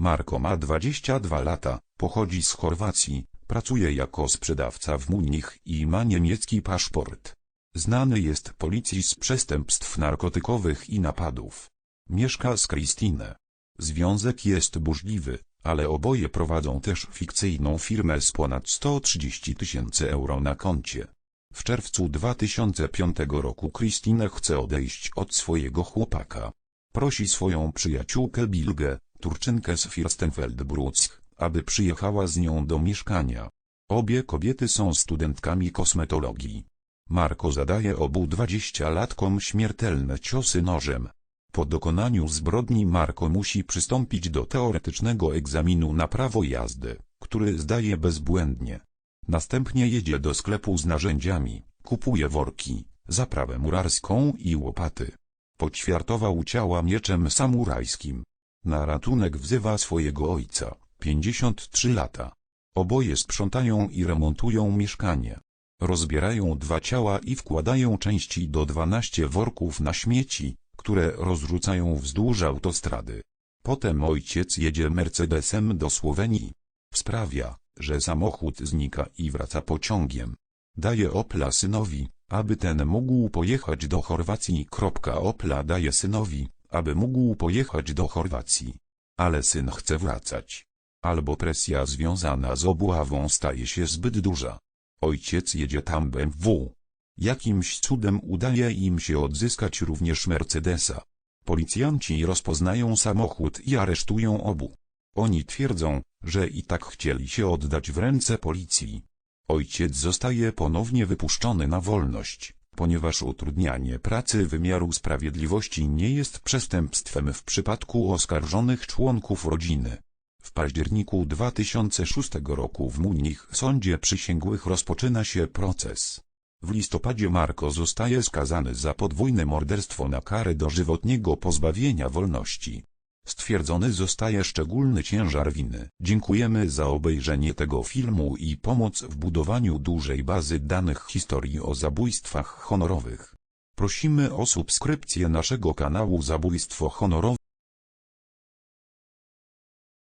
Marko ma 22 lata, pochodzi z Chorwacji, pracuje jako sprzedawca w Munich i ma niemiecki paszport. Znany jest policji z przestępstw narkotykowych i napadów. Mieszka z Christine. Związek jest burzliwy, ale oboje prowadzą też fikcyjną firmę z ponad 130 tysięcy euro na koncie. W czerwcu 2005 roku Christine chce odejść od swojego chłopaka. Prosi swoją przyjaciółkę Bilgę, Turczynkę z Fürstenfeldbruck, aby przyjechała z nią do mieszkania. Obie kobiety są studentkami kosmetologii. Marko zadaje obu dwadzieścialatkom śmiertelne ciosy nożem. Po dokonaniu zbrodni Marko musi przystąpić do teoretycznego egzaminu na prawo jazdy, który zdaje bezbłędnie. Następnie jedzie do sklepu z narzędziami, kupuje worki, zaprawę murarską i łopaty. Poćwiartował ciała mieczem samurajskim. Na ratunek wzywa swojego ojca, 53 lata. Oboje sprzątają i remontują mieszkanie. Rozbierają dwa ciała i wkładają części do 12 worków na śmieci, które rozrzucają wzdłuż autostrady. Potem ojciec jedzie Mercedesem do Słowenii. Sprawia, że samochód znika i wraca pociągiem. Daje Opla synowi, aby ten mógł pojechać do Chorwacji. Opla daje synowi, aby mógł pojechać do Chorwacji. Ale syn chce wracać. Albo presja związana z obławą staje się zbyt duża. Ojciec jedzie tam BMW. Jakimś cudem udaje im się odzyskać również Mercedesa. Policjanci rozpoznają samochód i aresztują obu. Oni twierdzą, że i tak chcieli się oddać w ręce policji. Ojciec zostaje ponownie wypuszczony na wolność, ponieważ utrudnianie pracy wymiaru sprawiedliwości nie jest przestępstwem w przypadku oskarżonych członków rodziny. W październiku 2006 roku w Munich sądzie przysięgłych rozpoczyna się proces. W listopadzie Marko zostaje skazany za podwójne morderstwo na karę dożywotniego pozbawienia wolności. Stwierdzony zostaje szczególny ciężar winy. Dziękujemy za obejrzenie tego filmu i pomoc w budowaniu dużej bazy danych historii o zabójstwach honorowych. Prosimy o subskrypcję naszego kanału Zabójstwo Honorowe.